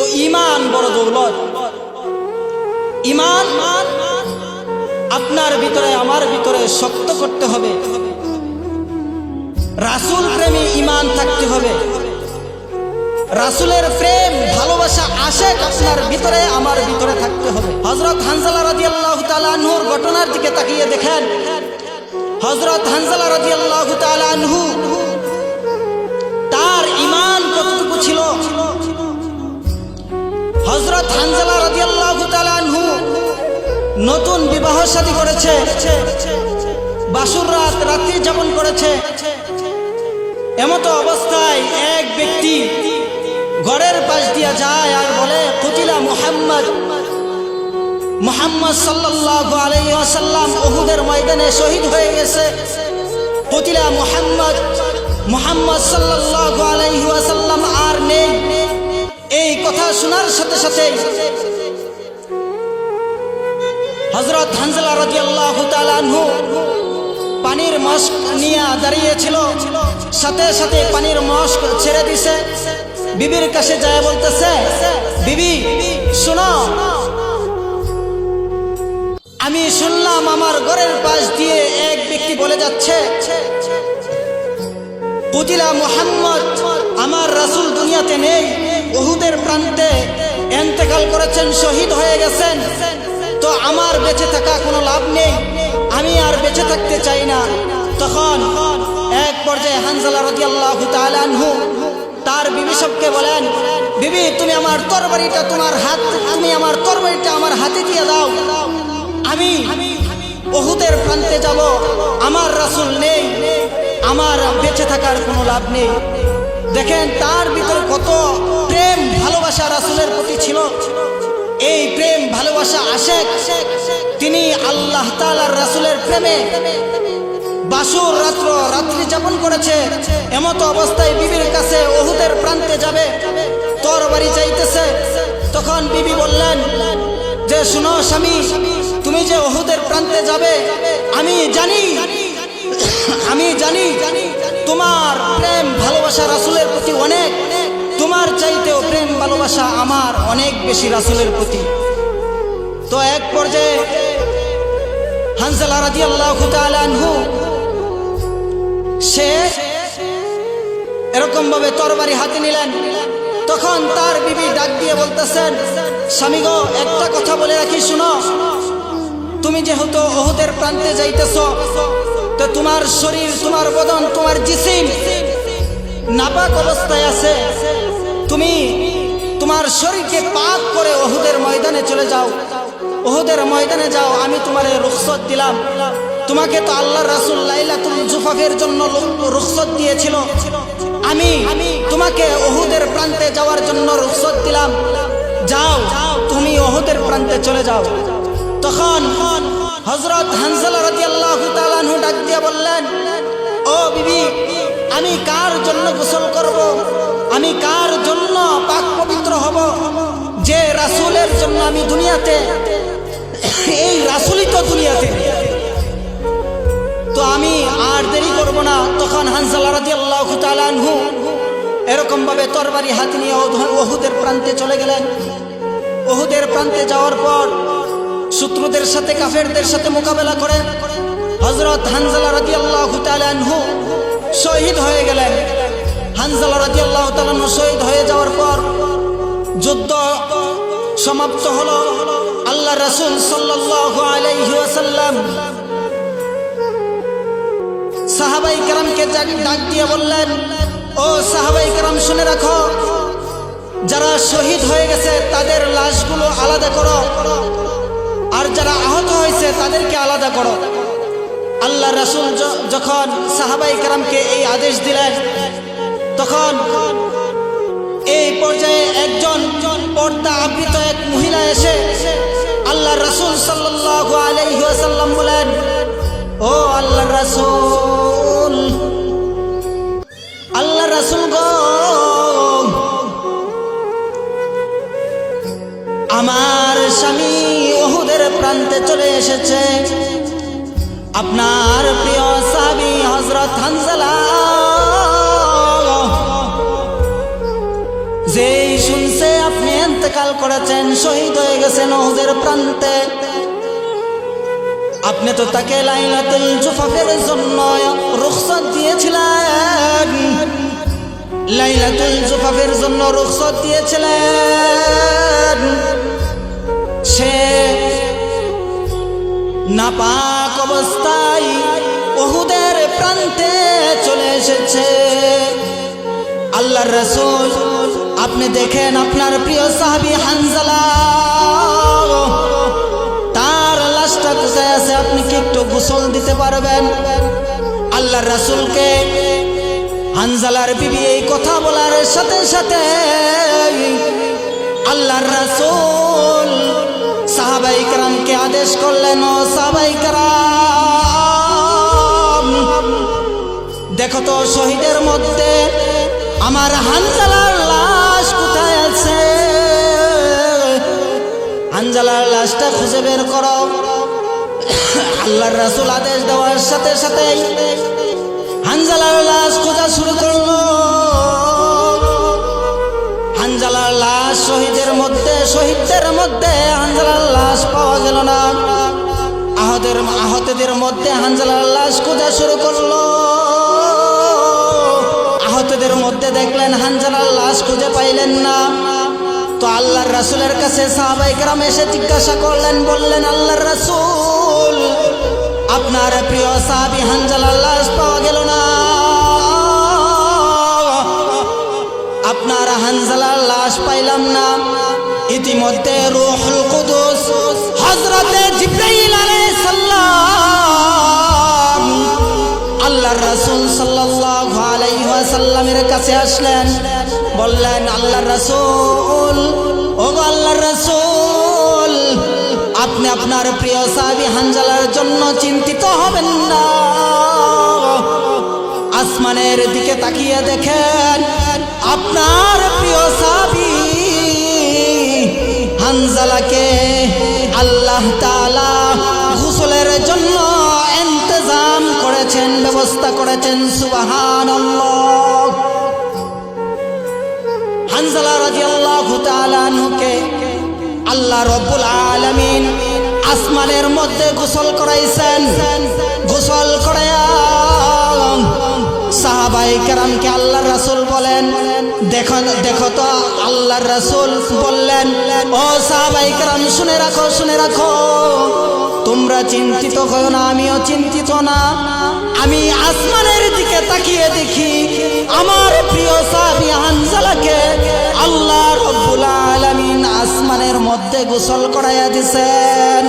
তো ইমান বড় দৌলত ইমান আপনার ভিতরে, আমার ভিতরে শক্ত করতে হবে। রাসুল প্রেমী ইমান থাকতে হবে। রাসুলের প্রেম, ভালোবাসা আসে আপনার ভিতরে, আমার ভিতরে থাকতে হবে। হজরত হানজালা রাজি আল্লাহ তালুর ঘটনার দিকে তাকিয়ে দেখেন। হজরত হানজালা রাজি আল্লাহ তার ইমান কতটুকু ছিল? হজরত হানজালা রাজি আল্লাহ নতুন বিবাহ শাদী করেছে। বাসুর রাত রাত্রি যাপন করেছে। এমতো অবস্থায় এক ব্যক্তি ঘরের পাশ দিয়া যায় আর বলে, কুতিলা মুহাম্মদ। মোহাম্মদ সাল্লাল্লাহু আলাইহি ওয়াসাল্লাম ওহুদের ময়দানে শহীদ হয়ে গেছে। কুতিলা মুহাম্মদ, মোহাম্মদ সাল্লাল্লাহু আলাইহি ওয়াসাল্লাম আর নেই। এই কথা শোনার সাথে সাথে হজরত হানজালা তাআলা আনহু পানির মস্ক নিয়ে দাঁড়িয়েছিল। সাথে সাথে পানির মস্ক ছেড়ে দিছে। বিবির কাছে যায় বলতেছে, বিবি, শোনো। আমি শুনলাম আমার ঘরের পাশ দিয়ে এক ব্যক্তি বলে যাচ্ছে, কুতিলা মোহাম্মদ, আমার রাসুল দুনিয়াতে নেই। ওহুদের প্রান্তে এন্তেকাল করেছেন, শহীদ হয়ে গেছেন। তো আমার বেঁচে থাকা কোনো লাভ নেই, আমি আর বেঁচে থাকতে চাই না। তখন এক পর্যায়ে হানজালা রাদিয়াল্লাহু তাআলা আনহু তার বিবি সবকে বলেন, বিবি, তুমি আমার তরবারিটা তোমার হাত, তুমি আমার তরবারিটা আমার হাতে দিয়ে দাও। আমি ওহুদের প্রান্তে যাব, আমার রাসূল নেই, আমার বেঁচে থাকার কোনো লাভ নেই। দেখেন তার ভিতরে কত প্রেম, ভালোবাসা রাসূলের প্রতি ছিল। এই প্রেম, ভালোবাসা আসে তিনি আল্লাহ তালার রাসুলের প্রেমে বাসুর রাত্র রাত্রি যাপন করেছে। এমতো অবস্থায় বিবির কাছে ওহুদের প্রান্তে যাবে। তোর বাড়ি যাইতেছে তখন বিবি বললেন, যে শুনো স্বামী, তুমি যে ওহুদের প্রান্তে যাবে, আমি জানি আমি জানি জানি তোমার প্রেম, ভালোবাসা রাসুলের প্রতি অনেক। তোমার চাইতেও প্রেম, ভালোবাসা আমার অনেক বেশি রাসুলের প্রতি। তো এক পর্যায়ে হানসালা রাজি আল্লাহ আনহু, সে এরকম ভাবে তরবারি হাতে নিলেন। তখন তার বিবি ডাক দিয়ে বলতেছেন, স্বামী গো, একটা কথা বলে রাখি, শুনো। তুমি যেহেতু ওহুদের প্রান্তে যাইতেছ তো তোমার শরীর, তোমার বদন, তোমার জিসিম নাপাক অবস্থায় আছে। তুমি তোমার শরীরকে পাক করে ওহুদের ময়দানে চলে যাও। ওহুদের ময়দানে যাও, আমি তোমার রুখসত দিলাম। তোমাকে তো আল্লাহ রাসুল লাইলাতুল জুফাফের জন্য রুখসত দিয়েছিল। আমি তোমাকে ওহুদের প্রান্তে যাওয়ার জন্য রুখসত দিলাম। যাও, তুমি ওহুদের প্রান্তে চলে যাও। তখন হজরত হানসালা রাজি আল্লাহ ডাক দিয়ে বললেন, ও বিবি, আমি কার জন্য গোসল করব। আমি কার জন্য পাক পবিত্র হব? যে রাসুলের জন্য আমি দুনিয়াতে, এই রাসুলই তো দুনিয়াতে। তো আমি আর দেরি করব না। তখন হানসালা রাজি আল্লাহ তালানহু এরকম ভাবে তরবারি হাত নিয়ে ওহুদের প্রান্তে চলে গেলেন। ওহুদের প্রান্তে যাওয়ার পর শত্রুদের সাথে, কাফেরদের সাথে মোকাবেলা করে। হজরত হানজালা রাজি আল্লাহ শহীদ হয়ে গেলেন। হানজালা রাজি আল্লাহ শহীদ হয়ে যাওয়ার পর যুদ্ধ সমাপ্ত হলো। আল্লাহ রসুল সাল্লাহ সাহাবাই কালামকে ডাক দিয়ে বললেন, ও সাহাবাই কালাম শুনে রাখো, যারা শহীদ হয়ে গেছে, তাদের লাশগুলো আলাদা করো। যারা আহত হয়েছে, তাদেরকে আলাদা করো। আল্লাহ রাসুল যখন সাহাবাই কেরামকে এই আদেশ দিলেন, তখন এই পর্যায়ে একজন পর্দা আবৃত এক মহিলা এসে আল্লাহ রাসুল আলাইসাল্লাম বলেন, ও আল্লাহ রাসুল আল্লাহ রাসুল গো, আমার প্রান্তে চলে এসেছে। আপনার প্রিয় সাবি হজরত হানজালা। যেই শুনছে আপনি এতেকাল করেছেন, শহীদ হয়ে গেছেন ওহুদের প্রান্তে। আপনি তো তাকে লাইলাতুল জুফাফের জন্য রুখসত দিয়েছিলেন। লাইলাতুল জুফাফের জন্য রুখসত দিয়েছিলেন। সে নাপাক অবস্থায় ওহুদের প্রান্তে চলে এসেছে। আল্লাহর রসুল, আপনি দেখেন আপনার প্রিয় সাহাবি হানজালা। তার লাশটা কোথায় আছে আপনি কি একটু গোসল দিতে পারবেন? আল্লাহর রাসূলকে হানজালার বিবি এই কথা বলার সাথে সাথে আল্লাহর রাসূল সাহাবাই কারামকে আদেশ করলেন, ও সাহাবাই কারাম দেখো তো শহীদের মধ্যে আমার হানজালার লাশ কোথায় আছে? হানজালার লাশটা খুঁজে বের করো। আল্লাহর রাসুল আদেশ দেওয়ার সাথে সাথে হানজালার লাশ খোঁজা শুরু করল। লাশ শহীদের মধ্যে, শহীদদের মধ্যে হানজালার লাশ পাওয়া গেল না। আহতের, আহতদের মধ্যে হানজালার লাশ খোঁজা শুরু করল। আহতদের মধ্যে দেখলেন হানজালার লাশ খুঁজে পাইলেন না। তো আল্লাহর রাসুলের কাছে সাহাবাইকরাম এসে জিজ্ঞাসা করলেন, বললেন, আল্লাহর রাসুল, আপনার প্রিয় সাহাবি হানজালার লাশ পাওয়া গেল না? আপনার হানজালার লাশ পাইলাম না। ইতিমধ্যে রুহুল কুদুস হযরতে জিবরাইল আলাইহিস সালাম আল্লাহর রাসূল সাল্লাল্লাহু আলাইহি ওয়াসাল্লামের কাছে আসলেন। বললেন, আল্লাহর রাসূল, ও আল্লাহর রাসূল, আপনি আপনার প্রিয় সাহাবী হানজালার জন্য চিন্তিত হবেন না। আসমানের দিকে তাকিয়ে দেখেন আপনার প্রিয় সাহাবী হানজালাকে আল্লাহ তালা গোসলের জন্য ইন্তজাম করেছেন, ব্যবস্থা করেছেন, সুবহানাল্লাহ। হানজালা রাদিয়াল্লাহু তাআলা আনহুকে আল্লাহ রব্বুল আলামিন আসমানের মধ্যে গোসল করাইছেন। গোসল করায়া সাহাবাই কেরামকে আল্লাহর রাসূল বলেন দেখো দেখো তো, আল্লাহর রাসূল বললেন, ও সাহাবাই কেরাম, শুনে রাখো শুনে রাখো। তোমরা চিন্তিত হও না, আমিও চিন্তিত না। আমি আসমানের দিকে তাকিয়ে দেখি, আমার প্রিয় সাহাবী হানজালাকে আল্লাহ রব্বুল আলামিন আসমানের মধ্যে গোসল করাইয়া দিছেন।